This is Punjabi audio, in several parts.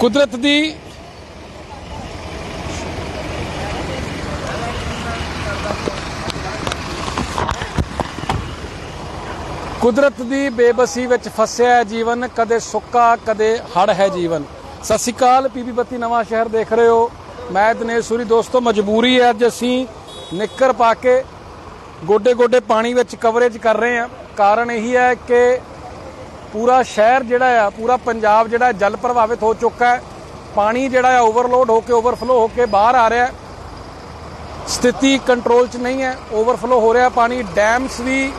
ਕੁਦਰਤ ਦੀ ਕੁਦਰਤ ਦੀ ਬੇਬਸੀ ਵਿੱਚ ਫਸਿਆ ਹੈ ਜੀਵਨ, ਕਦੇ ਸੁੱਕਾ, ਕਦੇ ਹੜ ਹੈ ਜੀਵਨ। ਸਤਿ ਸ਼੍ਰੀ ਅਕਾਲ ਪੀਪੀ ਬੱਤੀ ਨਵਾਂ ਸ਼ਹਿਰ ਦੇਖ ਰਹੇ ਹੋ। ਮੈਂ ਦਿਨੇਸ਼ ਸੂਰੀ, ਦੋਸਤੋ, ਮਜਬੂਰੀ ਹੈ ਅੱਜ ਅਸੀਂ ਨਿੱਕਰ ਪਾ ਕੇ ਗੋਡੇ ਗੋਡੇ ਪਾਣੀ ਵਿੱਚ ਕਵਰੇਜ ਕਰ ਰਹੇ ਹਾਂ। ਕਾਰਨ ਇਹੀ ਹੈ ਕਿ ਪੂਰਾ ਸ਼ਹਿਰ ਜਿਹੜਾ ਆ, ਪੂਰਾ ਪੰਜਾਬ ਜਿਹੜਾ ਜਲ ਪ੍ਰਭਾਵਿਤ ਹੋ ਚੁੱਕਾ ਹੈ। ਪਾਣੀ ਜਿਹੜਾ ਆ ਓਵਰਲੋਡ ਹੋ ਕੇ ਓਵਰਫਲੋ ਹੋ ਕੇ ਬਾਹਰ ਆ ਰਿਹਾ ਸਥਿਤੀ ਕੰਟਰੋਲ 'ਚ ਨਹੀਂ ਹੈ ਓਵਰਫਲੋ ਹੋ ਰਿਹਾ ਪਾਣੀ। ਡੈਮਸ ਵੀ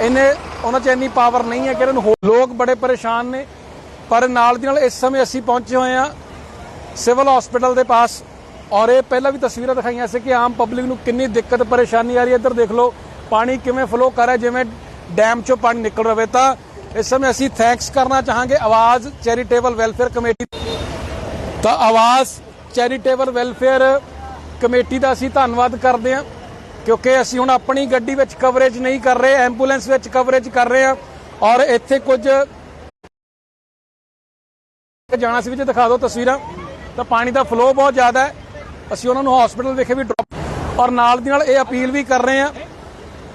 ਇਹਨੇ ਉਹਨਾਂ 'ਚ ਇੰਨੀ ਪਾਵਰ ਨਹੀਂ ਹੈ ਕਿ ਇਹਨਾਂ ਨੂੰ ਹੋ- ਲੋਕ ਬੜੇ ਪਰੇਸ਼ਾਨ ਨੇ। ਪਰ ਨਾਲ ਦੀ ਨਾਲ ਇਸ ਸਮੇਂ ਅਸੀਂ ਪਹੁੰਚੇ ਹੋਏ ਹਾਂ ਸਿਵਲ ਹਸਪੀਟਲ ਦੇ ਪਾਸ। ਔਰ ਇਹ ਪਹਿਲਾਂ ਵੀ ਤਸਵੀਰਾਂ ਦਿਖਾਈਆਂ ਸੀ ਕਿ ਆਮ ਪਬਲਿਕ ਨੂੰ ਕਿੰਨੀ ਦਿੱਕਤ, ਪਰੇਸ਼ਾਨੀ ਆ ਰਹੀ ਹੈ। ਇੱਧਰ ਦੇਖ ਲਓ, ਪਾਣੀ ਕਿਵੇਂ ਫਲੋ ਕਰ ਰਿਹਾ ਜਿਵੇਂ ਡੈਮ 'ਚੋਂ ਪਾਣੀ ਨਿਕਲ ਰਵੇ ਤਾਂ ਇਸ ਸਮੇਂ ਅਸੀਂ ਥੈਂਕਸ ਕਰਨਾ ਚਾਹਾਂਗੇ ਆਵਾਜ਼ ਚੈਰੀਟੇਬਲ ਵੈਲਫੇਅਰ ਕਮੇਟੀ ਤਾਂ ਆਵਾਜ਼ ਚੈਰੀਟੇਬਲ ਵੈਲਫੇਅਰ ਕਮੇਟੀ ਦਾ ਅਸੀਂ ਧੰਨਵਾਦ ਕਰਦੇ ਹਾਂ, ਕਿਉਂਕਿ ਅਸੀਂ ਹੁਣ ਆਪਣੀ ਗੱਡੀ ਵਿੱਚ ਕਵਰੇਜ ਨਹੀਂ ਕਰ ਰਹੇ ਐਂਬੂਲੈਂਸ ਵਿੱਚ ਕਵਰੇਜ ਕਰ ਰਹੇ ਹਾਂ, ਔਰ ਇੱਥੇ ਕੁਝ ਜਾਣਾ ਸੀ, ਵਿੱਚ ਦਿਖਾ ਦਿਓ ਤਸਵੀਰਾਂ। ਤਾਂ ਪਾਣੀ ਦਾ ਫਲੋ ਬਹੁਤ ਜ਼ਿਆਦਾ ਹੈ। ਅਸੀਂ ਉਹਨਾਂ ਨੂੰ ਹਸਪੀਟਲ ਵਿਖੇ ਵੀ ਡ੍ਰੌਪ ਔਰ ਨਾਲ ਦੀ ਨਾਲ ਇਹ ਅਪੀਲ ਵੀ ਕਰ ਰਹੇ ਹਾਂ।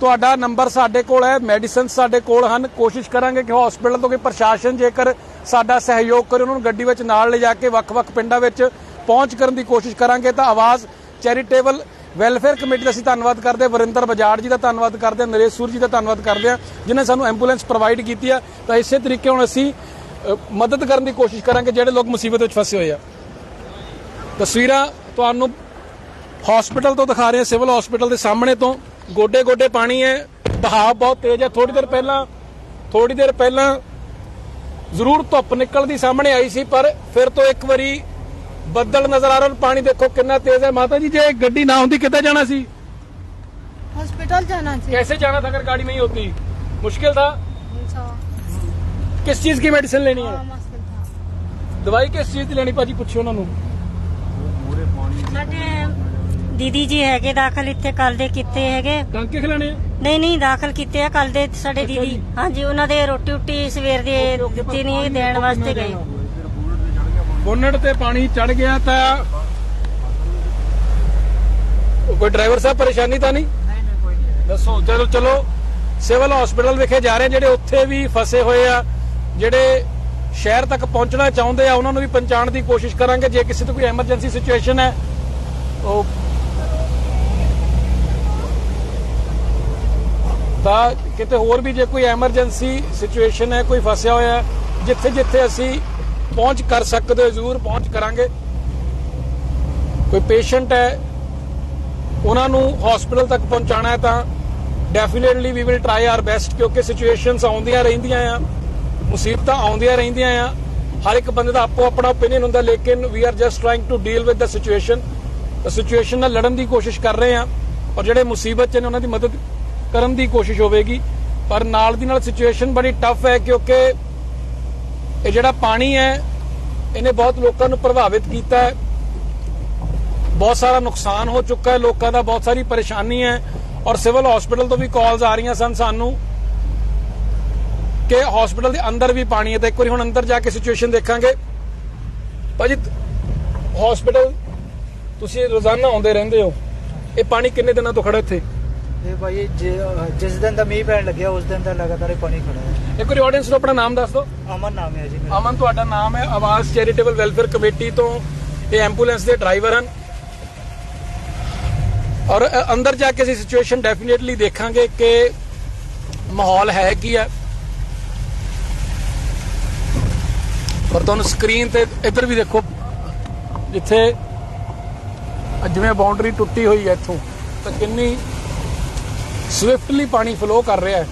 ਤੁਹਾਡਾ ਨੰਬਰ ਸਾਡੇ ਕੋਲ ਹੈ ਮੈਡੀਸਨ ਸਾਡੇ ਕੋਲ ਹਨ। ਕੋਸ਼ਿਸ਼ ਕਰਾਂਗੇ ਕਿ ਹਸਪੀਟਲ ਤੋਂ ਕਿ ਪ੍ਰਸ਼ਾਸਨ ਜੇਕਰ ਸਾਡਾ ਸਹਿਯੋਗ ਕਰੇ, ਉਹਨਾਂ ਨੂੰ ਗੱਡੀ ਵਿੱਚ ਨਾਲ ਲਿਜਾ ਕੇ ਵੱਖ-ਵੱਖ ਪਿੰਡਾਂ ਵਿੱਚ ਪਹੁੰਚ ਕਰਨ ਦੀ ਕੋਸ਼ਿਸ਼ ਕਰਾਂਗੇ। ਤਾਂ ਆਵਾਜ਼ ਚੈਰੀਟੇਬਲ ਵੈਲਫੇਅਰ ਕਮੇਟੀ ਦਾ ਅਸੀਂ ਧੰਨਵਾਦ ਕਰਦੇ ਹਾਂ, ਵਰਿੰਦਰ ਬਜਾੜ ਜੀ ਦਾ ਧੰਨਵਾਦ ਕਰਦੇ ਹਾਂ, ਨਰੇਸ਼ ਸੂਰ ਜੀ ਦਾ ਧੰਨਵਾਦ ਕਰਦੇ ਹਾਂ, ਜਿਨ੍ਹਾਂ ਨੇ ਸਾਨੂੰ ਐਂਬੂਲੈਂਸ ਪ੍ਰੋਵਾਈਡ ਕੀਤੀ ਆ। ਤਾਂ ਇਸੇ ਤਰੀਕੇ ਹੁਣ ਅਸੀਂ ਮਦਦ ਕਰਨ ਦੀ ਕੋਸ਼ਿਸ਼ ਕਰਾਂਗੇ, ਜਿਹੜੇ ਲੋਕ ਮੁਸੀਬਤ ਵਿੱਚ ਫਸੇ ਹੋਏ ਆ। ਤਸਵੀਰਾਂ ਤੁਹਾਨੂੰ ਹਸਪੀਟਲ ਤੋਂ ਦਿਖਾ ਰਹੇ ਹਾਂ ਸਿਵਲ ਹਸਪੀਟਲ ਦੇ ਸਾਹਮਣੇ ਤੋਂ। ਗੋਡੇ ਗੋਡੇ ਪਾਣੀ ਹੈ ਬਹਾਵ ਬਹੁਤ ਤੇਜ਼ ਹੈ ਥੋੜੀ ਦੇਰ ਪਹਿਲਾਂ ਥੋੜੀ ਦੇਰ ਪਹਿਲਾਂ ਜ਼ਰੂਰ ਧੁੱਪ ਨਿਕਲਦੀ ਸਾਹਮਣੇ ਆਈ ਸੀ ਪਰ ਫਿਰ ਤੋਂ ਇੱਕ ਵਾਰੀ ਬੱਦਲ ਨਜ਼ਰ ਆ ਰਹੇ ਹਨ ਪਾਣੀ ਦੇਖੋ ਕਿੰਨਾ ਤੇਜ਼ ਹੈ ਮਾਤਾ ਜੀ ਜੇ ਗੱਡੀ ਨਾ ਹੁੰਦੀ ਕਿੱਥੇ ਜਾਣਾ ਸੀ हॉस्पिटल जाना चाहिए कैसे जाना था अगर गाड़ी नहीं होती मुश्किल था अच्छा, किस चीज की मेडिसिन लेनी है हाँ, मुश्किल था ਦਵਾਈ ਕਿਸ ਚੀਜ਼ ਦੀ ਲੈਣੀ ਭਾਜੀ ਪੁੱਛਿਓ ਉਹਨਾਂ ਨੂੰ ਸਾਡੇ ਦੀਦੀ ਜੀ ਹੈਗੇ ਦਾਖਲ ਇੱਥੇ ਕੱਲ ਦੇ ਕੀਤੇ ਹੈਗੇ। ਟਾਂਕੇ ਖਿਲਾਣੇ ਆ? ਨਹੀਂ ਨਹੀਂ ਦਾਖਲ ਕੀਤੇ ਆ ਕੱਲ ਦੇ ਸਾਡੇ ਅੱਛਾ ਦੀਦੀ। ਜੀ। ਹਾਂਜੀ ਉਹਨਾਂ ਦੇ ਰੋਟੀ ਉੱਟੀ ਸਵੇਰ ਦੇ ਦਿੱਤੀ ਨਹੀਂ ਦੇਣ ਵਾਸਤੇ ਗਏ। ਬੋਨਟ ਤੇ ਪਾਣੀ ਚੜ ਗਿਆ ਤਾਂ ਉਹ ਕੋਈ ਡਰਾਈਵਰ ਸਾਹਿਬ ਪਰੇਸ਼ਾਨੀ ਤਾਂ ਨਹੀਂ? ਦੱਸੋ ਚਲੋ ਚਲੋ। ਸਿਵਲ ਹਸਪੀਟਲ ਵਿਖੇ ਜਾ ਰਹੇ ਜਿਹੜੇ ਉੱਥੇ ਵੀ ਫਸੇ ਹੋਏ ਆ ਜਿਹੜੇ ਸ਼ਹਿਰ ਤੱਕ ਪਹੁੰਚਣਾ ਚਾਹੁੰਦੇ ਆ ਉਹਨਾਂ ਨੂੰ ਵੀ ਪਹੁੰਚਾਉਣ ਦੀ ਕੋਸ਼ਿਸ਼ ਕਰਾਂਗੇ। ਜੇ ਕਿਸੇ ਤੋਂ ਕੋਈ ਐਮਰਜੈਂਸੀ ਸਿਚੁਏਸ਼ਨ ਹੈ ਉਹ ਤਾਂ ਕਿਤੇ ਹੋਰ ਵੀ ਜੇ ਕੋਈ ਐਮਰਜੈਂਸੀ ਸਿਚੁਏਸ਼ਨ ਹੈ, ਕੋਈ ਫਸਿਆ ਹੋਇਆ ਜਿੱਥੇ ਜਿੱਥੇ ਅਸੀਂ ਪਹੁੰਚ ਕਰ ਸਕਦੇ ਹੋ ਜ਼ਰੂਰ ਪਹੁੰਚ ਕਰਾਂਗੇ। ਕੋਈ ਪੇਸ਼ੈਂਟ ਹੈ, ਉਹਨਾਂ ਨੂੰ ਹਸਪੀਟਲ ਤੱਕ ਪਹੁੰਚਾਣਾ ਹੈ ਤਾਂ definitely we will try our best ਕਿਉਂਕਿ ਸਿਚੁਏਸ਼ਨਸ ਆਉਂਦੀਆਂ ਰਹਿੰਦੀਆਂ ਆ, ਮੁਸੀਬਤਾਂ ਆਉਂਦੀਆਂ ਰਹਿੰਦੀਆਂ ਆ। ਹਰ ਇੱਕ ਬੰਦੇ ਦਾ ਆਪੋ ਆਪਣਾ ਓਪੀਨੀਅਨ ਹੁੰਦਾ, ਲੇਕਿਨ we are just trying to deal with the situation situation ਨਾਲ ਲੜਨ ਦੀ ਕੋਸ਼ਿਸ਼ ਕਰ ਰਹੇ ਆ, ਔਰ ਜਿਹੜੇ ਮੁਸੀਬਤ 'ਚ ਨੇ, ਉਹਨਾਂ ਦੀ ਮਦਦ ਕਰਨ ਦੀ ਕੋਸ਼ਿਸ਼ ਹੋਵੇਗੀ। ਪਰ ਨਾਲ ਦੀ ਨਾਲ ਸਿਚੁਏਸ਼ਨ ਬੜੀ ਟਫ ਹੈ ਕਿਉਂਕਿ ਇਹ ਜਿਹੜਾ ਪਾਣੀ ਹੈ, ਇਹਨੇ ਬਹੁਤ ਲੋਕਾਂ ਨੂੰ ਪ੍ਰਭਾਵਿਤ ਕੀਤਾ ਹੈ। ਬਹੁਤ ਸਾਰਾ ਨੁਕਸਾਨ ਹੋ ਚੁੱਕਾ ਹੈ, ਲੋਕਾਂ ਦਾ ਬਹੁਤ ਸਾਰੀ ਪਰੇਸ਼ਾਨੀ ਹੈ ਔਰ ਸਿਵਲ ਹਸਪੀਟਲ ਤੋਂ ਵੀ ਕਾਲਸ ਆ ਰਹੀਆਂ ਸਨ ਸਾਨੂੰ ਕਿ ਹਸਪੀਟਲ ਦੇ ਅੰਦਰ ਵੀ ਪਾਣੀ ਹੈ। ਤਾਂ ਇੱਕ ਵਾਰੀ ਹੁਣ ਅੰਦਰ ਜਾ ਕੇ ਸਿਚੁਏਸ਼ਨ ਦੇਖਾਂਗੇ। ਭਾਜੀ ਹਸਪੀਟਲ ਤੁਸੀਂ ਰੋਜ਼ਾਨਾ ਆਉਂਦੇ ਰਹਿੰਦੇ ਹੋ। ਇਹ ਪਾਣੀ ਕਿੰਨੇ ਦਿਨਾਂ ਤੋਂ ਖੜਾ ਇੱਥੇ? ਇਹ ਭਾਈ ਜਿਸ ਦਿਨ ਦਾ ਮੀਂਹ ਪੈਣ ਲੱਗਿਆ ਉਸ ਦਿਨ ਦਾ ਲਗਾਤਾਰ ਇਹ ਪਾਣੀ ਖੜਾ ਹੈ। ਇੱਕ ਵਾਰੀ ਆਡੀਅנס ਨੂੰ ਆਪਣਾ ਨਾਮ ਦੱਸ ਦਿਓ। ਅਮਨ ਨਾਮ ਹੈ ਜੀ ਮੇਰਾ। ਅਮਨ ਤੁਹਾਡਾ ਨਾਮ ਹੈ ਆਵਾਜ਼ ਚੈਰੀਟੇਬਲ ਵੈਲਫੇਅਰ ਕਮੇਟੀ ਤੋਂ। ਇਹ ਐਂਬੂਲੈਂਸ ਦੇ ਡਰਾਈਵਰ ਹਨ। ਔਰ ਅੰਦਰ ਜਾ ਕੇ ਅਸੀਂ ਸਿਚੁਏਸ਼ਨ ਡੈਫੀਨਿਟਲੀ ਦੇਖਾਂਗੇ ਕਿ ਮਾਹੌਲ ਹੈ ਕੀ ਹੈ। ਪਰ ਤੁਹਾਨੂੰ ਸਕਰੀਨ ਤੇ ਇੱਧਰ ਵੀ ਦੇਖੋ ਜਿੱਥੇ ਜਿਵੇਂ ਬਾਉਂਡਰੀ ਟੁੱਟੀ ਹੋਈ ਹੈ ਇੱਥੋਂ ਤਾਂ ਕਿੰਨੀ ਸਵਿਫਟਲੀ ਪਾਣੀ ਫਲੋ ਕਰ ਰਿਹਾ ਹੈ।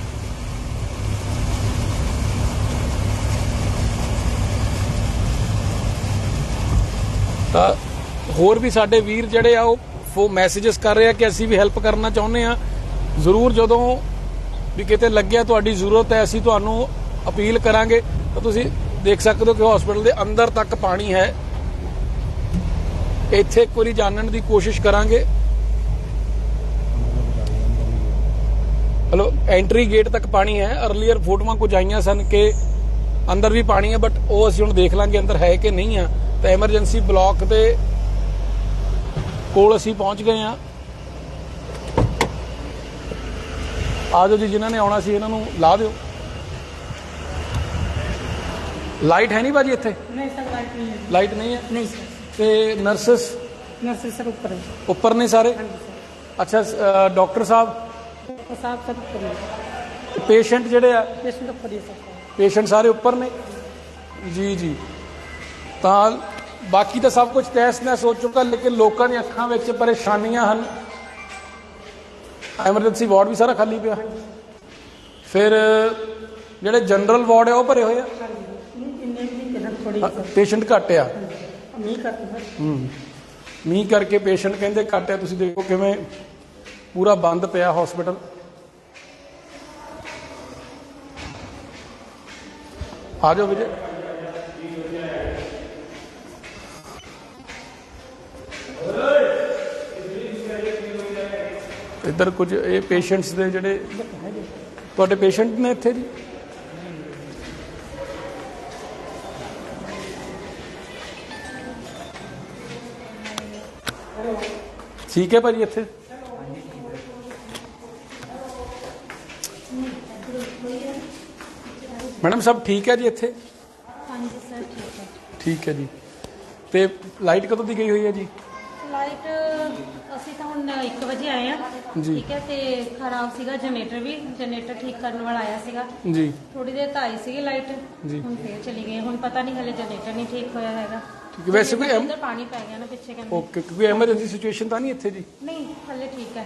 ਤਾਂ ਹੋਰ ਵੀ ਸਾਡੇ ਵੀਰ ਜਿਹੜੇ ਆ, ਉਹ ਫੋ ਮੈਸੇजेस ਕਰ ਰਹੇ ਆ ਕਿ ਅਸੀਂ ਵੀ ਹੈਲਪ ਕਰਨਾ ਚਾਹੁੰਦੇ ਆ। ਜ਼ਰੂਰ ਜਦੋਂ ਵੀ ਕਿਤੇ ਲੱਗਿਆ ਤੁਹਾਡੀ ਜ਼ਰੂਰਤ ਹੈ, ਅਸੀਂ ਤੁਹਾਨੂੰ ਅਪੀਲ ਕਰਾਂਗੇ। ਤਾਂ ਤੁਸੀਂ ਦੇਖ ਸਕਦੇ ਹੋ ਕਿ ਹਸਪੀਟਲ ਦੇ ਅੰਦਰ ਤੱਕ ਪਾਣੀ ਹੈ। ਇੱਥੇ ਇੱਕ ਵਾਰੀ ਜਾਣਨ ਦੀ ਕੋਸ਼ਿਸ਼ ਕਰਾਂਗੇ। ਮਤਲਬ ਐਂਟਰੀ ਗੇਟ ਤੱਕ ਪਾਣੀ ਹੈ। ਅਰਲੀਅਰ ਫੋਟੋਆਂ ਕੁਝ ਆਈਆਂ ਸਨ ਕਿ ਅੰਦਰ ਵੀ ਪਾਣੀ ਹੈ ਬਟ ਉਹ ਅਸੀਂ ਹੁਣ ਦੇਖ ਲਾਂਗੇ ਅੰਦਰ ਹੈ ਕਿ ਨਹੀਂ ਆ। ਤਾਂ ਐਮਰਜੈਂਸੀ ਬਲਾਕ ਦੇ ਕੋਲ ਅਸੀਂ ਪਹੁੰਚ ਗਏ ਆ ਆਜੋ ਜੀ ਜਿਨ੍ਹਾਂ ਨੇ ਆਉਣਾ ਸੀ ਇਹਨਾਂ ਨੂੰ ਲਾ ਦਿਓ। ਲਾਈਟ ਹੈ ਨਹੀਂ ਬਾਜੀ ਇੱਥੇ? ਨਹੀਂ ਸਰ ਲਾਈਟ ਨਹੀਂ ਹੈ। ਲਾਈਟ ਨਹੀਂ ਹੈ? ਨਹੀਂ ਸਰ। ਤੇ ਨਰਸਸ ਨਰਸਸ ਸਰ ਉੱਪਰ ਉੱਪਰ ਨੇ ਸਾਰੇ? ਅੱਛਾ ਡਾਕਟਰ ਸਾਹਿਬ? ਪੇਸ਼ੈਂਟ ਜਿਹੜੇ ਆ? ਪੇਸ਼ੈਂਟ ਸਾਰੇ ਉੱਪਰ ਨੇ? ਜੀ ਜੀ। ਤਾਂ ਬਾਕੀ ਤਾਂ ਸਭ ਕੁਝ ਤੈਸ ਨੈਸ ਸੋਚ ਚੁੱਕਾ ਲੇਕਿਨ ਲੋਕਾਂ ਦੀਆਂ ਅੱਖਾਂ ਵਿੱਚ ਪਰੇਸ਼ਾਨੀਆਂ ਹਨ। ਐਮਰਜੈਂਸੀ ਵਾਰਡ ਵੀ ਸਾਰਾ ਖਾਲੀ ਪਿਆ। ਫਿਰ ਜਿਹੜੇ ਜਨਰਲ ਵਾਰਡ ਆ ਉਹ ਭਰੇ ਹੋਏ ਆ? ਪੇਸ਼ੈਂਟ ਘੱਟ। ਆ। ਮੀਂਹ ਕਰਕੇ ਪੇਸ਼ੈਂਟ ਕਹਿੰਦੇ ਘੱਟ ਆ ਤੁਸੀਂ ਦੇਖੋ ਕਿਵੇਂ ਪੂਰਾ ਬੰਦ ਪਿਆ ਹਸਪੀਟਲ ਆ ਜਾਓ ਵਿਜੇ ਇੱਧਰ ਕੁਝ ਇਹ ਪੇਸ਼ੈਂਟਸ ਦੇ ਜਿਹੜੇ ਤੁਹਾਡੇ ਪੇਸ਼ੈਂਟ ਨੇ ਇੱਥੇ ਜੀ? ਠੀਕ ਹੈ ਭਾਜੀ ਇੱਥੇ? ਮੈਡਮ ਸਭ ਠੀਕ ਹੈ ਜੀ ਇੱਥੇ? ਹਾਂਜੀ ਸਰ ਠੀਕ ਹੈ। ਠੀਕ ਹੈ ਜੀ। ਤੇ ਲਾਈਟ ਕਦੋਂ ਦੀ ਗਈ ਹੋਈ ਹੈ ਜੀ? ਲਾਈਟ ਅਸੀਂ ਤਾਂ ਹੁਣ 1 ਵਜੇ ਆਏ ਆ ਜੀ। ਠੀਕ ਹੈ ਤੇ ਖਰਾਬ ਸੀਗਾ ਜਨਰੇਟਰ ਵੀ। ਜਨਰੇਟਰ ਠੀਕ ਕਰਨ ਵਾਲਾ ਆਇਆ ਸੀਗਾ। ਜੀ। ਥੋੜੀ ਦੇਰ ਤਾਂ ਆਈ ਸੀਗੀ ਲਾਈਟ। ਜੀ। ਹੁਣ ਫੇਰ ਚਲੀ ਗਈ ਹੁਣ ਪਤਾ ਨਹੀਂ ਹਲੇ ਜਨਰੇਟਰ ਨਹੀਂ ਠੀਕ ਹੋਇਆ ਹੈਗਾ। ਵੈਸੇ ਕੋਈ ਐਮ- ਅੰਦਰ ਪਾਣੀ ਪੈ ਗਿਆ ਨਾ ਪਿੱਛੇ ਕਹਿੰਦੇ। ਓਕੇ ਕੋਈ ਐਮਰਜੈਂਸੀ ਸਿਚੁਏਸ਼ਨ ਤਾਂ ਨਹੀਂ ਇੱਥੇ ਜੀ ਨਹੀਂ ਹਲੇ ਠੀਕ ਹੈ।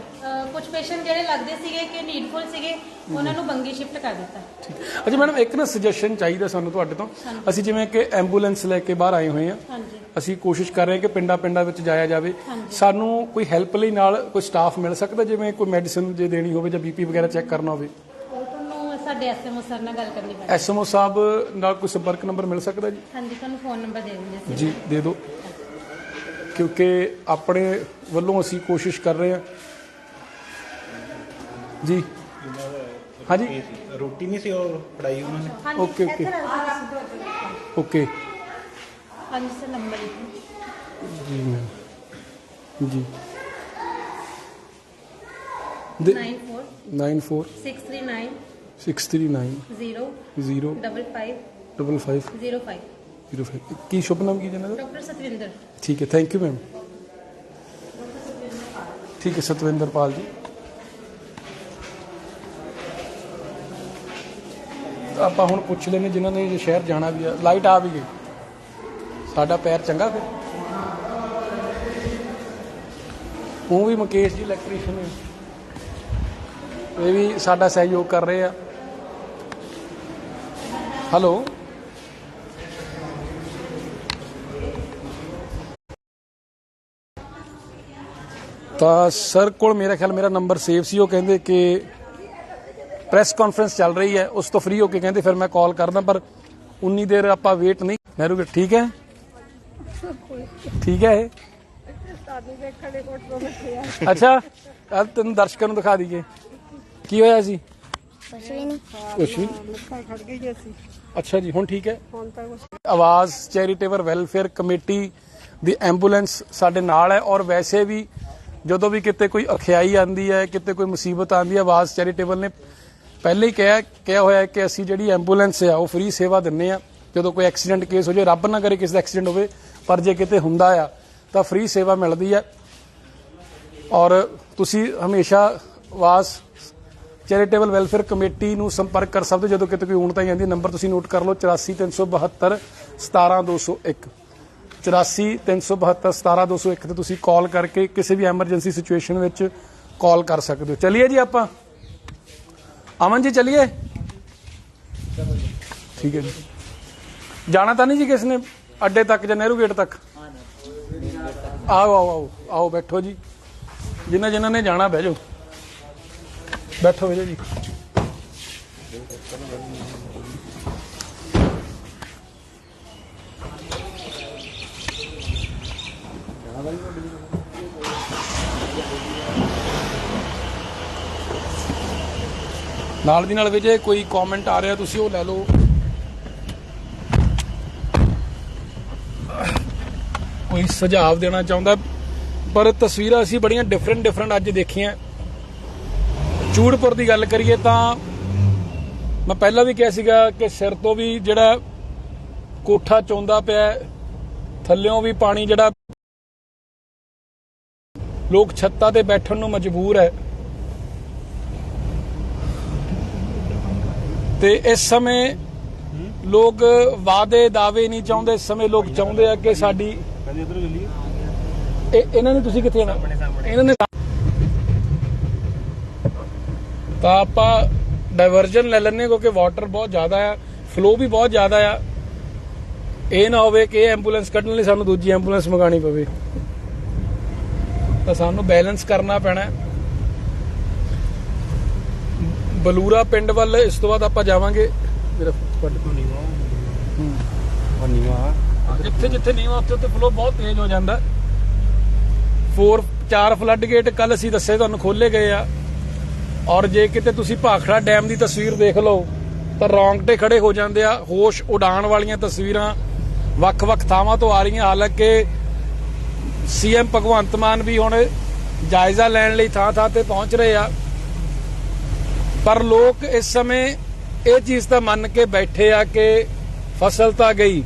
ਕੁਝ ਪੇਸ਼ੈਂਟ ਜਿਹੜੇ ਲੱਗਦੇ ਸੀਗੇ ਕਿ ਨੀਡਫੁਲ ਸੀਗੇ ਉਹਨਾਂ ਨੂੰ ਬੰਗੀ ਸ਼ਿਫਟ ਕਰ ਦਿੱਤਾ। ਠੀਕ ਅੱਛਾ ਮੈਡਮ ਇੱਕ ਨਾ ਸੁਜੈਸ਼ਨ ਚਾਹੀਦਾ ਸਾਨੂੰ ਤੁਹਾਡੇ ਤੋਂ। ਅਸੀਂ ਜਿਵੇਂ ਕਿ ਐਂਬੂਲੈਂਸ ਲੈ ਕੇ ਬਾਹਰ ਆਏ ਹੋਏ ਹਾਂਜੀ। ਅਸੀਂ ਕੋਸ਼ਿਸ਼ ਕਰ ਰਹੇ ਹਾਂ ਕਿ ਪਿੰਡਾਂ ਪਿੰਡਾਂ ਵਿੱਚ ਜਾਇਆ ਜਾਵੇ। ਸਾਨੂੰ ਕੋਈ ਹੈਲਪ ਲਈ ਨਾਲ ਕੋਈ ਸਟਾਫ ਮਿਲ ਸਕਦਾ ਜਿਵੇਂ ਕੋਈ ਮੈਡੀਸਿਨ ਜੇ ਦੇਣੀ ਹੋਵੇ ਜਾਂ ਬੀਪੀ ਵਗੈਰਾ ਚੈੱਕ ਕਰਨਾ ਹੋਵੇ? ਸਾਡੇ ਐਸਐਮਓ ਸਰ ਨਾਲ ਗੱਲ ਕਰਨੀ ਪੈਣੀ। ਐਸਐਮਓ ਸਾਹਿਬ ਨਾਲ ਕੋਈ ਸੰਪਰਕ ਨੰਬਰ ਮਿਲ ਸਕਦਾ ਜੀ? ਹਾਂਜੀ ਤੁਹਾਨੂੰ ਫੋਨ ਨੰਬਰ ਦੇ ਦਿੰਦੇ ਸੀ ਜੀ ਦੇ ਦਿਓ। ਕਿਉਂਕਿ ਆਪਣੇ ਵੱਲੋਂ ਅਸੀਂ ਕੋਸ਼ਿਸ਼ ਕਰ ਰਹੇ ਹਾਂ। ਜੀ। ਹਾਂਜੀ। ਰੋਟੀ ਨਹੀਂ ਸੀ ਉਹ ਫੜਾਈ ਉਹਨਾਂ ਨੇ। ਹਾਂਜੀ ਓਕੇ, ਓਕੇ। ਇੱਥੇ ਰੱਖ ਦਿਓ ਤੁਸੀਂ। ਓਕੇ। ਹਾਂਜੀ ਸਰ ਨੰਬਰ ਲਿਖੋ ਜੀ ਮੈਮ ਜੀ। ਦੇ 94 94 639 639 0 0 55 55 05 05 ਕੀ ਸ਼ੁਭ ਨਾਮ ਕੀ ਜਨਾ ਦਾ ਡਾਕਟਰ ਸਤਵਿੰਦਰ ਠੀਕ ਹੈ ਥੈਂਕ ਯੂ ਮੈਮ ਠੀਕ ਹੈ ਸਤਵਿੰਦਰ ਪਾਲ ਜੀ। ਆਪਾਂ ਹੁਣ ਪੁੱਛ ਲੈਨੇ ਜਿਨ੍ਹਾਂ ਨੇ ਜੇ ਸ਼ਹਿਰ ਜਾਣਾ ਵੀ ਆ। ਲਾਈਟ ਆ ਵੀ ਗਈ। ਸਾਡਾ ਪੈਰ ਚੰਗਾ ਫਿਰ। ਉਹ ਵੀ ਮੁਕੇਸ਼ ਜੀ ਇਲੈਕਟ੍ਰੀਸ਼ੀਅਨ ਹੈ ਇਹ ਵੀ ਸਾਡਾ ਸਹਿਯੋਗ ਕਰ ਰਹੇ ਆ। ਹੈਲੋ ਤਾਂ ਸਰ ਕੋਲ ਮੇਰਾ ਖਿਆਲ ਮੇਰਾ ਨੰਬਰ ਸੇਵ ਸੀ ਉਹ ਕਹਿੰਦੇ ਕਿ ਪ੍ਰੈਸ ਕਾਨਫਰੰਸ ਚੱਲ ਰਹੀ ਹੈ ਉਸ ਤੋਂ ਫ੍ਰੀ ਹੋ ਕੇ ਕਹਿੰਦੇ ਫਿਰ ਮੈਂ ਕਾਲ ਕਰਦਾ ਪਰ ਉਨੀ ਦੇਰ ਆਪਾਂ ਵੇਟ ਨਹੀਂ ਨਹਿਰੂ ਕਿ ਠੀਕ ਹੈ ਠੀਕ ਹੈ ਇਹ ਅੱਛਾ ਅੱਜ ਤੈਨੂੰ ਦਰਸ਼ਕਾਂ ਨੂੰ ਦਿਖਾ ਦਈਏ ਕੀ ਹੋਇਆ ਸੀ ਕੁਛ ਵੀ ਨਹੀਂ। ਕੁਛ ਵੀ? ਅੱਛਾ ਜੀ ਹੁਣ ਠੀਕ ਹੈ? ਆਵਾਜ਼ ਚੈਰੀਟੇਬਲ ਵੈਲਫੇਅਰ ਕਮੇਟੀ ਦੀ ਐਂਬੂਲੈਂਸ ਸਾਡੇ ਨਾਲ ਹੈ ਔਰ ਵੈਸੇ ਵੀ ਜਦੋਂ ਵੀ ਕਿਤੇ ਕੋਈ ਅਖਿਆਈ ਆਂਦੀ ਹੈ ਕਿਤੇ ਕੋਈ ਮੁਸੀਬਤ ਆਂਦੀ ਹੈ ਆਵਾਜ਼ ਚੈਰੀਟੇਬਲ ਨੇ ਪਹਿਲੇ ਹੀ ਕਿਹਾ ਕਿਹਾ ਹੋਇਆ ਹੈ ਕਿ ਅਸੀਂ ਜਿਹੜੀ ਐਂਬੂਲੈਂਸ ਹੈ ਉਹ ਫ੍ਰੀ ਸੇਵਾ ਦਿੰਨੇ ਆ ਜਦੋਂ ਕੋਈ ਐਕਸੀਡੈਂਟ ਕੇਸ ਹੋ ਜਾਏ ਰੱਬ ਨਾ ਕਰੇ ਕਿਸੇ ਦਾ ਐਕਸੀਡੈਂਟ ਹੋਵੇ ਪਰ ਜੇ ਕਿਤੇ ਹੁੰਦਾ ਆ ਤਾਂ ਫ੍ਰੀ ਸੇਵਾ ਮਿਲਦੀ ਹੈ। ਔਰ ਤੁਸੀਂ ਹਮੇਸ਼ਾ ਆਵਾਜ਼ ਚੈਰੀਟੇਬਲ ਵੈਲਫੇਅਰ ਕਮੇਟੀ ਨੂੰ ਸੰਪਰਕ ਕਰ ਸਕਦੇ ਹੋ। ਜਦੋਂ ਕਿਤੇ ਕੋਈ ਊਣਤਾਈ ਆਉਂਦੀ ਹੈ, ਨੰਬਰ ਤੁਸੀਂ ਨੋਟ ਕਰ ਲਓ 84372 17201 84372 17201 ਤੇ ਤੁਸੀਂ ਕਾਲ ਕਰਕੇ ਕਿਸੇ ਵੀ ਐਮਰਜੈਂਸੀ ਸਿਚੁਏਸ਼ਨ ਵਿੱਚ ਕਾਲ ਕਰ ਸਕਦੇ ਹੋ। ਚਲਿਏ ਜੀ ਆਪਾਂ? ਅਮਨ ਜੀ, ਚਲਿਏ? ਠੀਕ ਹੈ ਜੀ। ਜਾਣਾ ਤਾਂ ਨਹੀਂ ਜੀ ਕਿਸ ਨੇ? ਅੱਡੇ ਤੱਕ ਜਾਂ ਨਹਿਰੂ ਗੇਟ ਤੱਕ? ਆਓ ਆਓ ਆਓ ਆਓ, ਬੈਠੋ ਜੀ। ਜਿਨ੍ਹਾਂ ਜਿਨ੍ਹਾਂ ਨੇ ਜਾਣਾ, ਬਹਿ ਜਾਓ। ਬੈਠੋ ਬਹਿ ਜੀ। ਨਾਲ ਦੀ ਨਾਲ ਵੀ ਕੋਈ ਕਮੈਂਟ ਆ ਰਿਹਾ, ਤੁਸੀਂ ਉਹ ਲੈ ਲਓ। ਕੋਈ ਸੁਝਾਅ ਦੇਣਾ ਚਾਹੁੰਦਾ, ਪਰ ਤਸਵੀਰਾਂ ਅਸੀਂ ਬੜੀਆਂ ਡਿਫਰੈਂਟ ਡਿਫਰੈਂਟ ਅੱਜ ਦੇਖੀਆਂ। ਚੂੜਪੁਰ ਦੀ ਗੱਲ ਕਰੀਏ ਤਾਂ ਮੈਂ ਪਹਿਲਾਂ ਵੀ ਕਿਹਾ ਸੀਗਾ ਕਿ ਸਿਰ ਤੋਂ ਵੀ ਜਿਹੜਾ ਕੋਠਾ ਚੋਂਦਾ ਪਿਆ ਥੱਲਿਓਂ ਵੀ ਪਾਣੀ ਜਿਹੜਾ ਲੋਕ ਛੱਤਾਂ ਤੇ ਬੈਠਣ ਨੂੰ ਮਜਬੂਰ ਹੈ। ਤੇ ਇਸ ਸਮੇਂ ਲੋਕ ਵਾਅਦੇ ਦਾਅਵੇ ਨਹੀਂ ਚਾਹੁੰਦੇ ਇਸ ਸਮੇਂ ਲੋਕ ਚਾਹੁੰਦੇ ਆ ਕਿ ਸਾਡੀ ਇਹ ਇਹਨਾਂ ਨੇ ਤੁਸੀਂ ਕਿੱਥੇ ਆਣਾ ਇਹਨਾਂ ਨੇ ਤਾਂ ਆਪਾਂ ਡਾਇਵਰਜਨ ਲੈ ਲੈਣੇ ਕਿਉਂਕਿ ਵਾਟਰ ਬਹੁਤ ਜ਼ਿਆਦਾ ਆ ਫਲੋ ਵੀ ਬਹੁਤ ਜ਼ਿਆਦਾ ਆ। ਇਹ ਨਾ ਹੋਵੇ ਕਿ ਐਂਬੂਲੈਂਸ ਕੱਢਣ ਲਈ ਸਾਨੂੰ ਦੂਜੀ ਐਂਬੂਲੈਂਸ ਮੰਗਾਣੀ ਪਵੇ। ਤਾਂ ਸਾਨੂੰ ਬੈਲੈਂਸ ਕਰਨਾ ਪੈਣਾ। ਹੈ। ਬਲੂਰਾ ਪਿੰਡ ਵੱਲ ਇਸ ਤੋਂ ਬਾਅਦ ਆਪਾਂ ਜਾਵਾਂਗੇ। ਮੇਰਾ ਫੁੱਟ ਜਿੱਥੇ ਜਿੱਥੇ ਨਹੀਂ ਉੱਥੇ ਉੱਥੇ ਫਲੋ ਬਹੁਤ ਤੇਜ਼ ਹੋ ਜਾਂਦਾ। 4 ਚਾਰ ਫਲੱਡ ਗੇਟ ਕੱਲ ਅਸੀਂ ਦੱਸੇ ਤੁਹਾਨੂੰ ਖੋਲੇ ਗਏ ਆ। ਔਰ ਜੇ ਕਿਤੇ ਤੁਸੀਂ ਭਾਖੜਾ ਡੈਮ ਦੀ ਤਸਵੀਰ ਦੇਖ ਲਓ, ਤਾਂ ਰੌਂਗਟੇ ਖੜੇ ਹੋ ਜਾਂਦੇ ਆ, ਹੋਸ਼ ਉਡਾਣ ਵਾਲੀਆਂ ਤਸਵੀਰਾਂ ਵੱਖ-ਵੱਖ ਥਾਵਾਂ ਤੋਂ ਆ ਰਹੀਆਂ। ਹਾਲਾਂਕਿ ਸੀਐਮ ਭਗਵੰਤ ਮਾਨ ਵੀ ਹੁਣ ਜਾਇਜ਼ਾ ਲੈਣ ਲਈ ਥਾਂ-ਥਾਂ ਤੇ ਪਹੁੰਚ ਰਹੇ ਆ। ਪਰ ਲੋਕ ਇਸ ਸਮੇਂ ਇਹ ਚੀਜ਼ ਤਾਂ ਮੰਨ ਕੇ ਬੈਠੇ ਆ ਕਿ ਫਸਲ ਤਾਂ ਗਈ,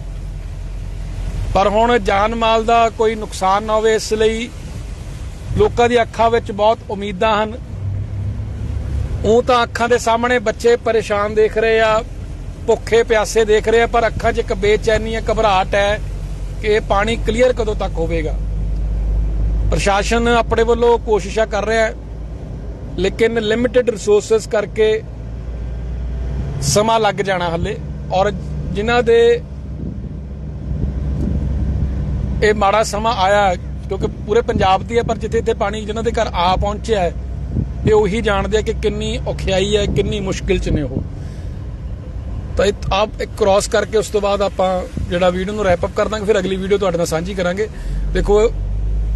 ਪਰ ਹੁਣ ਜਾਨ ਮਾਲ ਦਾ ਕੋਈ ਨੁਕਸਾਨ ਨਾ ਹੋਵੇ, ਇਸ ਲਈ ਲੋਕਾਂ ਦੀ ਅੱਖਾਂ ਵਿੱਚ ਬਹੁਤ ਉਮੀਦਾਂ ਹਨ। ਉਹ ਤਾਂ ਅੱਖਾਂ ਦੇ ਸਾਹਮਣੇ ਬੱਚੇ ਪਰੇਸ਼ਾਨ ਦੇਖ ਰਹੇ ਆ, ਭੁੱਖੇ ਪਿਆਸੇ ਦੇਖ ਰਹੇ ਆ, ਪਰ ਅੱਖਾਂ 'ਚ ਇੱਕ ਬੇਚੈਨੀ ਹੈ ਘਬਰਾਹਟ ਹੈ ਕਿ ਇਹ ਪਾਣੀ ਕਲੀਅਰ ਕਦੋਂ ਤੱਕ ਹੋਵੇਗਾ। ਪ੍ਰਸ਼ਾਸਨ ਆਪਣੇ ਵੱਲੋਂ ਕੋਸ਼ਿਸ਼ਾਂ ਕਰ ਰਿਹਾ ਹੈ, ਲੇਕਿਨ ਲਿਮਿਟਿਡ ਰਿਸੋਰਸਸ ਕਰਕੇ ਸਮਾਂ ਲੱਗ ਜਾਣਾ ਹੱਲੇ, ਔਰ ਜਿਨ੍ਹਾਂ ਦੇ ਇਹ ਮਾੜਾ ਸਮਾਂ ਆਇਆ ਕਿਉਂਕਿ ਪੂਰੇ ਪੰਜਾਬ ਦੀ ਹੈ, ਪਰ ਜਿੱਥੇ ਇੱਥੇ ਪਾਣੀ ਜਿਨ੍ਹਾਂ ਦੇ ਘਰ ਆ ਪਹੁੰਚਿਆ ਹੈ ਇਹ ਉਹੀ ਜਾਣਦੇ ਆ ਕਿ ਕਿੰਨੀ ਔਖਿਆਈ ਹੈ ਕਿੰਨੀ ਮੁਸ਼ਕਿਲ ਚ ਨੇ ਉਹ। ਤਾਂ ਇਹ ਆਪ ਇੱਕ ਕ੍ਰਾਸ ਕਰਕੇ ਉਸ ਤੋਂ ਬਾਅਦ ਆਪਾਂ ਜਿਹੜਾ ਵੀਡੀਓ ਨੂੰ ਰੈਪ ਅਪ ਕਰ ਦਾਂਗੇ ਫਿਰ ਅਗਲੀ ਵੀਡੀਓ ਤੁਹਾਡੇ ਨਾਲ ਸਾਂਝੀ ਕਰਾਂਗੇ। ਦੇਖੋ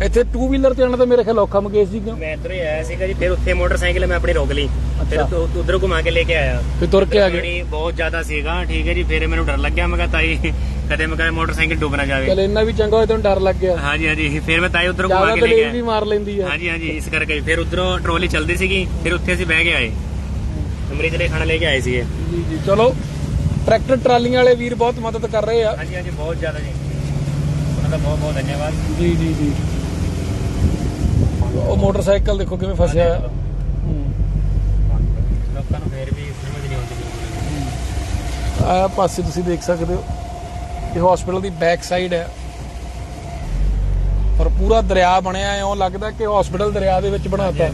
ਇੱਥੇ ਟੂ ਵੀਲਰ ਤੇ ਆਉਣਾ ਤਾਂ ਮੇਰੇ ਖਿਆਲ ਔਖਾ ਮੁਕੇਸ਼ ਜੀ ਕਿਉਂ? ਮੈਂ ਇੱਧਰੋਂ ਹੀ ਆਇਆ ਸੀਗਾ ਜੀ ਫਿਰ ਉੱਥੇ ਮੋਟਰਸਾਈਕਲ ਮੈਂ ਆਪਣੀ ਰੋਕ ਲਈ। ਫਿਰ। ਉਧਰੋਂ ਘੁਮਾ ਕੇ ਲੈ ਕੇ ਆਇਆ। ਫਿਰ ਤੁਰ ਕੇ ਆ ਗਏ। ਬਹੁਤ ਜ਼ਿਆਦਾ ਸੀਗਾ ਠੀਕ ਹੈ ਜੀ ਫਿਰ ਮੈਨੂੰ ਡਰ ਲੱਗਿਆ ਮੈਂ ਕਿਹਾ ਤਾਈ ਕਦੇ ਮੈਂ ਕਦੇ ਮੋਟਰਸਾਈਕਲ ਡੁੱਬ ਨਾ ਜਾਵੇ। ਚਲ ਇੰਨਾ ਵੀ ਚੰਗਾ ਹੋਇਆ ਤੈਨੂੰ ਡਰ ਲੱਗ ਗਿਆ। ਹਾਂਜੀ ਹਾਂਜੀ ਫਿਰ ਮੈਂ ਤਾਈ ਉਧਰੋਂ ਘੁਮਾ ਜ਼ਿਆਦਾ ਕੇ ਲੈ ਵੀ ਆਇਆ ਮਾਰ ਲੈਂਦੀ ਹੈ ਹਾਂਜੀ ਹਾਂਜੀ ਇਸ ਕਰਕੇ ਫਿਰ ਉਧਰੋਂ ਟਰੋਲੀ ਚੱਲਦੀ ਸੀਗੀ ਫਿਰ ਉੱਥੇ ਅਸੀਂ ਬਹਿ ਕੇ ਆਏ। ਅਮਰੀਤ ਦੇ ਖਾਣਾ ਲੈ ਕੇ ਆਏ ਸੀਗੇ। ਜੀ ਜੀ ਚਲੋ ਟਰੈਕਟਰ ਟਰਾਲੀਆਂ ਵਾਲੇ ਵੀਰ ਬਹੁਤ ਮਦਦ ਕਰ ਰਹੇ ਆ। ਹਾਂਜੀ ਹਾਂਜੀ ਬਹੁਤ ਜ਼ਿਆਦਾ ਜੀ। ਉਹਨਾਂ ਦਾ ਬਹੁਤ ਬਹੁਤ ਧੰਨਵਾਦ। ਜੀ ਜੀ ਜੀ। ਉਹ ਮੋਟਰਸਾਈਕਲ ਦੇਖੋ ਕਿਵੇਂ ਫਸਿਆ। ਹੂੰ। ਲੋਕਾਂ ਨੂੰ ਫਿਰ ਵੀ ਸਮਝ ਨਹੀਂ ਆਉਂਦੀ। ਆਹ ਪਾਸੇ ਤੁਸੀਂ ਦੇਖ ਸਕਦੇ ਹੋ। ਇਹ ਹਸਪੀਟਲ ਦੀ ਬੈਕ ਸਾਈਡ ਹੈ। ਪਰ ਪੂਰਾ ਦਰਿਆ ਬਣਿਆ ਹੈ ਉਹ ਲੱਗਦਾ ਕਿ ਹਸਪੀਟਲ ਦਰਿਆ ਦੇ ਵਿੱਚ ਬਣਾਤਾ।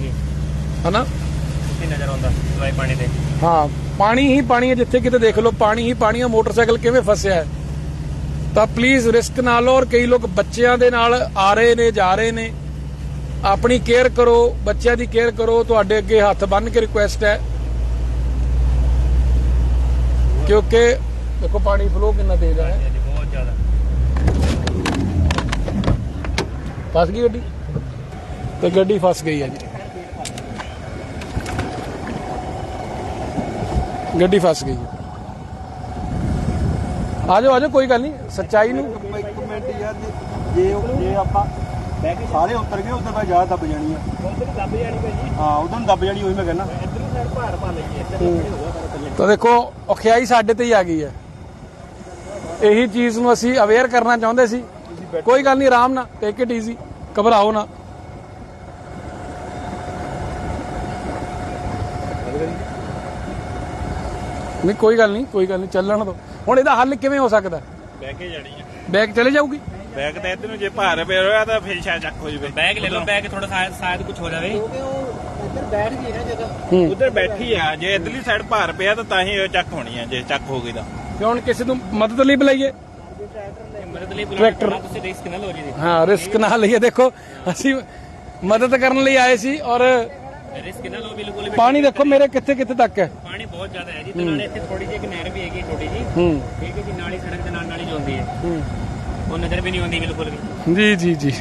ਹਨਾ? ਕਿੱਥੇ ਨਜ਼ਰ ਆਉਂਦਾ ਦਵਾਈ ਪਾਣੀ ਦੇ। ਹਾਂ ਪਾਣੀ ਹੀ ਪਾਣੀ ਹੈ ਜਿੱਥੇ ਕਿਤੇ ਦੇਖ ਲਓ ਪਾਣੀ ਹੀ ਪਾਣੀ ਹੈ ਮੋਟਰਸਾਈਕਲ ਕਿਵੇਂ ਫਸਿਆ ਹੈ। ਤਾਂ ਪਲੀਜ਼ ਰਿਸਕ ਨਾ ਲਓ ਔਰ ਕਈ ਲੋਕ ਬੱਚਿਆਂ ਦੇ ਨਾਲ ਆ ਰਹੇ ਨੇ ਜਾ ਰਹੇ ਨੇ। ਆਪਣੀ ਕੇਅਰ ਕਰੋ ਬੱਚਿਆਂ ਦੀ ਕੇਅਰ ਕਰੋ ਤੁਹਾਡੇ ਅੱਗੇ ਹੱਥ ਬੰਨ ਕੇ ਰਿਕੁਐਸਟ ਹੈ। ਕਿਉਂਕਿ ਦੇਖੋ ਪਾਣੀ ਫਲੋ ਕਿੰਨਾ ਤੇਜ਼ ਹੈ ਹਾਂਜੀ ਬਹੁਤ ਜ਼ਿਆਦਾ ਫਸ ਗਈ ਗੱਡੀ? ਤੇ ਗੱਡੀ ਫਸ ਗਈ ਹੈ ਜੀ ਗੱਡੀ ਫਸ ਗਈ। ਆ ਜਾਓ ਆ ਜਾਓ ਕੋਈ ਗੱਲ ਨਹੀਂ ਸੱਚਾਈ ਨੂੰ। ਇੱਕ ਮਿੰਟ ਯਾਰ ਜੇ- ਜੇ ਆਪਾਂ ਸਾਰੇ ਉਤਰ ਗਏ ਉਧਰ ਤਾਂ ਜ਼ਿਆਦਾ ਦੱਬ ਜਾਣੀ ਆ। ਉਧਰ ਦੱਬ ਜਾਣੀ ਭਾਈ ਹਾਂ ਉਧਰ ਦੱਬ ਜਾਣੀ ਉਹੀ ਮੈਂ ਕਹਿੰਦਾ। ਇੱਧਰਲੀ ਸਾਈਡ ਭਾਰ ਪਾ ਲਈਏ ਇੱਧਰ ਤਾਂ ਦੇਖੋ ਔਖਿਆਈ ਸਾਡੇ ਤੇ ਹੀ ਆ ਗਈ ਹੈ। ਇਹੀ ਚੀਜ਼ ਨੂੰ ਅਸੀਂ ਅਵੇਅਰ ਕਰਨਾ ਚਾਹੁੰਦੇ ਸੀ। ਕੋਈ ਗੱਲ ਨਹੀਂ ਆਰਾਮ ਨਾਲ ਟੇਕ ਇਟ ਈਜ਼ੀ ਘਬਰਾਓ ਨਾ। ਨਹੀਂ ਕੋਈ ਗੱਲ ਨਹੀਂ ਕੋਈ ਗੱਲ ਨਹੀਂ ਚੱਲਣ ਦੋ। ਹੁਣ ਇਹਦਾ ਹੱਲ ਕਿਵੇਂ ਹੋ ਸਕਦਾ? ਬਹਿ ਕੇ ਜਾਣੀ ਆ। ਬੈਗ ਚਲੇ ਜਾਊਗੀ? ਬੈਗ ਤਾਂ ਇੱਧਰ ਨੂੰ ਜੇ ਭਾਰ ਪਿਆ ਹੋਇਆ ਤਾਂ ਫਿਰ ਸ਼ਾਇਦ ਚੱਕ ਹੋ ਜਵੇ। ਬੈਗ ਲੈ ਲਓ ਬੈਗ ਥੋੜਾ ਸ਼ਾਇਦ ਸ਼ਾਇਦ ਕੁਝ ਹੋ ਜਾਵੇ। ਉਧਰ ਬੈਠੀ ਆ ਜੇ ਇੱਧਰਲੀ ਸਾਈਡ ਭਾਰ ਪਿਆ ਤਾਂ ਤਾਂ ਹੀ ਉਹ ਚੱਕ ਹੋਣੀ ਆ ਜੇ ਚੱਕ ਹੋ ਗਈ ਤਾਂ। ਤੇ ਹੁਣ ਕਿਸੇ ਨੂੰ ਮਦਦ ਲਈ ਬੁਲਾਈਏ। ਮਦਦ ਲਈ ਟਰੈਕਟਰ। ਬੁਲਾਉਣਾ ਤੁਸੀਂ ਰਿਸਕ ਨਾ ਲਓ ਜੀ ਹਾਂ ਰਿਸਕ ਨਾ ਲਈਏ ਦੇਖੋ ਅਸੀਂ ਮਦਦ ਕਰਨ ਲਈ ਆਏ ਸੀ ਔਰ ਰਿਸਕ ਨਾ ਲਓ ਬਿਲਕੁਲ ਪਾਣੀ ਦੇਖੋ ਮੇਰੇ ਕਿੱਥੇ ਕਿੱਥੇ ਤੱਕ ਹੈ। ਪਾਣੀ ਬਹੁਤ ਜ਼ਿਆਦਾ ਹੈ ਜੀ ਤੇ ਨਾਲੇ ਇੱਥੇ ਥੋੜੀ ਜਿਹੀ ਇੱਕ ਨਹਿਰ ਵੀ ਹੈਗੀ ਛੋਟੀ ਜੀ ਹੂੰ। ਠੀਕ ਹੈ ਜੀ ਨਾਲੀ ਸੜਕ ਦੇ ਨਾਲ ਨਾਲ ਜਾਂਦੀ ਹੈ। ਹੂੰ। ਉਹ ਨਜ਼ਰ ਵੀ ਨਹੀਂ ਆਉਂਦੀ ਬਿਲਕੁਲ ਵੀ। ਜੀ ਜੀ ਜੀ।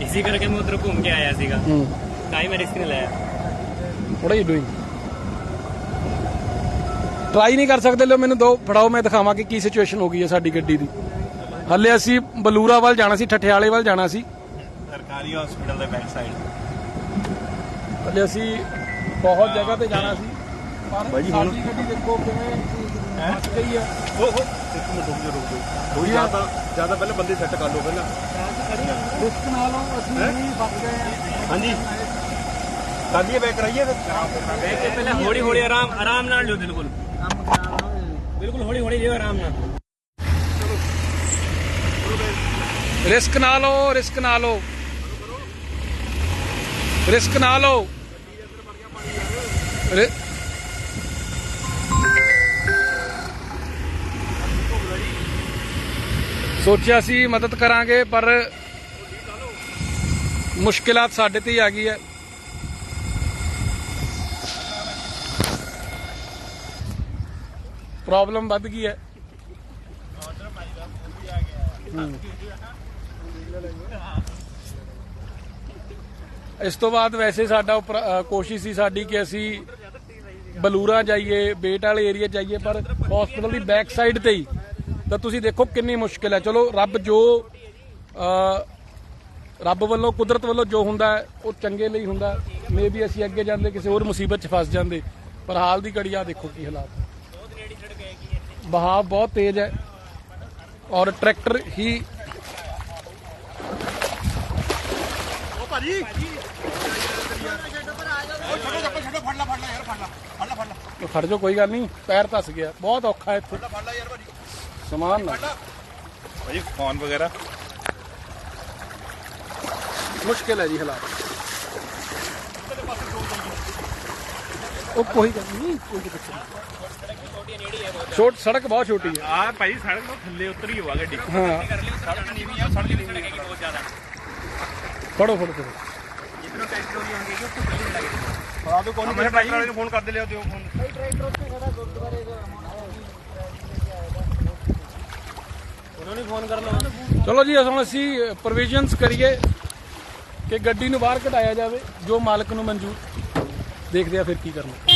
ਇਸੇ ਕਰਕੇ ਮੈਂ ਉਧਰ ਘੁੰਮ ਕੇ ਆਇਆ ਸੀਗਾ। ਹੂੰ। ਤਾਂ ਹੀ ਮੈਂ ਰਿਸਕ ਨਹੀਂ ਲਿਆ what are you doing? Try ਨਹੀਂ ਕਰ ਸਕਦੇ ਲੋ ਮੈਨੂੰ ਦੋ ਫੜਾਓ ਮੈਂ ਦਿਖਾਵਾਂ ਕਿ ਕੀ ਸਿਚੁਏਸ਼ਨ ਹੋ ਗਈ ਹੈ ਸਾਡੀ ਗੱਡੀ ਦੀ। ਹੱਲੇ ਅਸੀਂ ਬਲੂਰਾ ਵੱਲ ਜਾਣਾ ਸੀ ਠਠਿਆਲੇ ਵੱਲ ਜਾਣਾ ਸੀ। ਸਰਕਾਰੀ ਹਸਪੀਟਲ ਦੇ ਬੈਕ ਸਾਈਡ ਹੱਲੇ ਅਸੀਂ ਬਹੁਤ ਜਗ੍ਹਾ ਤੇ ਜਾਣਾ ਸੀ ਪਰ ਸਾਡੀ ਗੱਡੀ ਦੇਖੋ ਕਿਵੇਂ ਫਸ ਗਈ ਆ ਓਹੋ ਇੱਕ ਮਿੰਟ ਰੁਕ ਜਾ ਰੁਕ ਜਾ ਥੋੜੀ ਜ਼ਿਆਦਾ ਜ਼ਿਆਦਾ ਪਹਿਲਾਂ ਬੰਦੇ ਸੈੱਟ ਕਰ ਲਓ ਪਹਿਲਾਂ। ਰਿਸਕ ਨਾਲੋਂ ਅਸੀਂ ਵੀ ਫਸ ਗਏ ਆ ਹਾਂਜੀ। ਕਰ ਲਈਏ ਬੈਕ ਕਰਾਈਏ ਫਿਰ। ਤੇ ਪਹਿਲਾਂ ਹੌਲੀ ਹੌਲੀ ਆਰਾਮ ਆਰਾਮ ਨਾਲ ਲਿਓ ਬਿਲਕੁਲ ਬਿਲਕੁਲ ਹੌਲੀ ਹੌਲੀ ਲਿਓ ਆਰਾਮ ਨਾਲ। ਰਿਸਕ ਨਾ ਲਓ, ਰਿਸਕ ਨਾ ਲਓ। ਰਿਸਕ ਨਾ ਲਓ। ਸੋਚਿਆ ਸੀ ਮਦਦ ਕਰਾਂਗੇ, ਪਰ ਮੁਸ਼ਕਿਲਾਂ ਸਾਡੇ ਤੇ ਹੀ ਆ ਗਈ ਹੈ। ਪ੍ਰੋਬਲਮ ਵੱਧ ਗਈ ਹੈ। ਇਸ ਤੋਂ ਬਾਅਦ ਵੈਸੇ ਸਾਡਾ ਕੋਸ਼ਿਸ਼ ਸੀ ਸਾਡੀ ਕਿ ਅਸੀਂ ਬਲੂਰਾ ਜਾਈਏ, ਬੇਟ ਵਾਲੇ ਏਰੀਆ ਜਾਈਏ, ਪਰ ਹਸਪੀਟਲ ਦੀ ਬੈਕ ਸਾਈਡ ਤੇ ਹੀ। ਤਾਂ ਤੁਸੀਂ ਦੇਖੋ ਕਿੰਨੀ ਮੁਸ਼ਕਿਲ ਹੈ। ਚਲੋ, ਰੱਬ ਜੋ ਰੱਬ ਵੱਲੋਂ, ਕੁਦਰਤ ਵੱਲੋਂ ਜੋ ਹੁੰਦਾ ਉਹ ਚੰਗੇ ਲਈ ਹੁੰਦਾ ਮੇ ਵੀ ਅਸੀਂ ਅੱਗੇ ਜਾਂਦੇ, ਕਿਸੇ ਹੋਰ ਮੁਸੀਬਤ 'ਚ ਫਸ ਜਾਂਦੇ। ਪਰ ਹਾਲ ਦੀ ਘੜੀ ਆ ਦੇਖੋ ਕੀ ਹਾਲਾਤ ਹੈ ਬਹਾਵ ਬਹੁਤ ਤੇਜ਼ ਹੈ ਔਰ ਟਰੈਕਟਰ ਹੀ ਉਹ ਖੜ ਜਾ ਕੋਈ ਗੱਲ ਨਹੀਂ ਪੈਰ ਧਸ ਗਿਆ ਬਹੁਤ ਔਖਾ ਹੈ ਇੱਥੇ ਸਮਾਨ ਨਾ ਭਾਜੀ ਫੋਨ ਵਗੈਰਾ ਮੁਸ਼ਕਿਲ ਹੈ ਜੀ ਹਾਲਾਤ ਉਹ ਕੋਈ ਗੱਲ ਨਹੀਂ ਕੋਈ ਦਿੱਕਤ ਨਹੀਂ। ਛੋਟ ਸੜਕ ਬਹੁਤ ਛੋਟੀ ਹੈ। ਆ ਭਾਈ ਸੜਕ ਤੋਂ ਥੱਲੇ ਉਤਰ ਹੀ ਹੋਵਾ ਗੱਡੀ। ਹਾਂ। ਸੜਕ ਨੀਵੀਂ ਆ ਸੜਕ ਨੀਵੀਂ ਹੈਗੀ ਬਹੁਤ ਜ਼ਿਆਦਾ। ਫੜੋ ਫੜੋ ਫੜੋ। ਉੱਥੋਂ ਲੱਗੇ ਦਿਓ ਕੋਈ ਨਹੀਂ ਮੇਰੇ ਨੂੰ ਫੋਨ ਕਰਦੇ ਲਿਓ ਦਿਓ ਫੋਨ। ਉਹਨਾਂ ਨੂੰ ਫੋਨ ਕਰ ਲਓ। ਚਲੋ ਜੀ ਹੁਣ ਅਸੀਂ ਪ੍ਰੋਵੀਜ਼ਨਸ ਕਰੀਏ ਕਿ ਗੱਡੀ ਨੂੰ ਬਾਹਰ ਕਢਾਇਆ ਜਾਵੇ ਜੋ ਮਾਲਕ ਨੂੰ ਮਨਜ਼ੂਰ। ਦੇਖਦੇ ਆ ਫਿਰ ਕੀ ਕਰਨਾ।